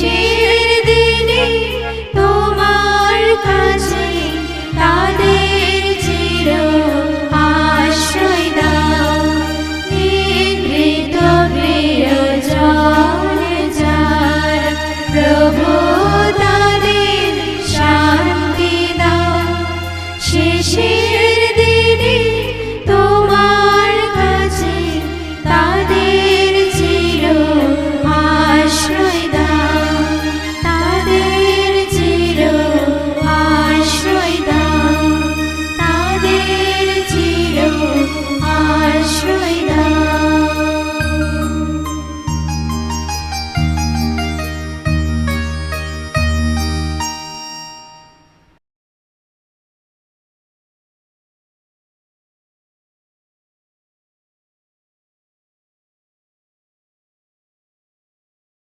শেষের দিনে তোমার কাছে তাদের